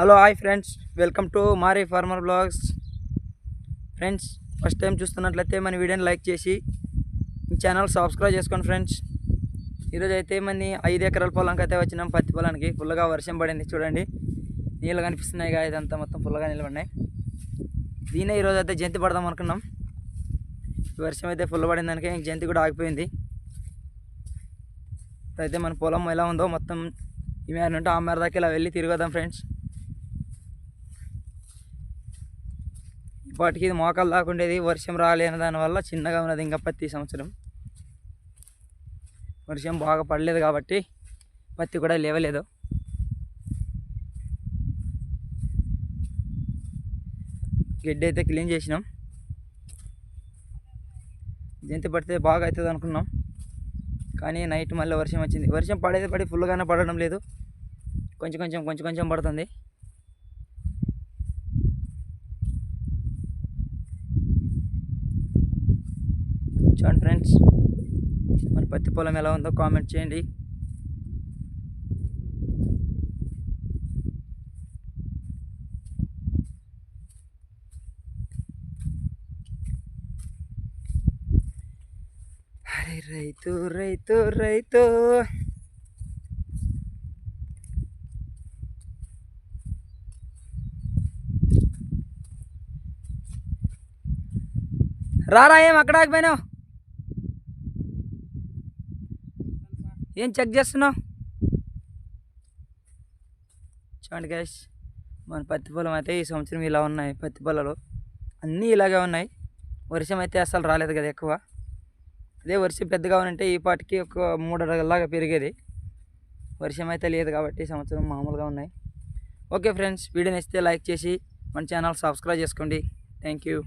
Hello hi friends welcome to Marie farmer blogs friends first time చూస్తున్నట్లయితే మన వీడియోని like చేసి ఛానల్ సబ్స్క్రైబ్ చేసుకోండి ఫ్రెండ్స్ ఈరోజు అయితే మన ఐదు ఎకరాల పొలంకి అయితే వచ్చినాం. పత్తి పొలానికి. ఫుల్గా వర్షం పడింది. చూడండి. నీళ్ళు కనిపిస్తున్నాయి కదా ఇదంతా మొత్తం ఫుల్గా నిలబడినాయి దీనే ఈరోజు అయితే జంతి పడదాం అనుకున్నాం. వర్షం అయితే ఫుల్ పడిన దానికి ఇంక జంతి కూడా ఆగిపోయింది. అయితే మన పొలం ఎలా ఉందో మొత్తం ఈ మేర నుండి ఆ మేర దాకా ఇలా వెళ్ళి తిరగదాం ఫ్రెండ్స్ ఇప్పటికి ఇది మోకాలు దాకా ఉండేది. వర్షం రాలేని దానివల్ల చిన్నగా ఉన్నది ఇంకా పత్తి సంవత్సరం. వర్షం బాగా పడలేదు కాబట్టి పత్తి కూడా లేవలేదు. గడ్డి అయితే క్లీన్ చేసినాం. జంతి పడితే బాగా అవుతుంది అనుకున్నాం. కానీ నైట్ మళ్ళీ వర్షం వచ్చింది. వర్షం పడేది పడి ఫుల్గానే పడడం లేదు. కొంచెం కొంచెం కొంచెం కొంచెం పడుతుంది. చూడండి ఫ్రెండ్స్. మన పత్తి పొలం ఎలా ఉందో కామెంట్ చేయండి. అరే రైతు రైతు రైతు. రారా ఏం అక్కడ ఆగిపోయినావు? ఏం చెక్ చేస్తున్నావు? చూడండి క్యాష్ మన పత్తి పొలం అయితే ఈ సంవత్సరం ఇలా ఉన్నాయి. పత్తి పొలాలు అన్నీ ఇలాగే ఉన్నాయి. వర్షం అయితే అసలు రాలేదు కదా ఎక్కువ. అదే వర్షం పెద్దగా ఉంటే ఈ పాటికి ఒక మూడు అడుగులాగా పెరిగేది. వర్షం అయితే లేదు కాబట్టి సంవత్సరం మామూలుగా ఉన్నాయి. ఓకే ఫ్రెండ్స్ వీడియో నచ్చితే లైక్ చేసి మన ఛానల్ సబ్స్క్రైబ్ చేసుకోండి. Thank you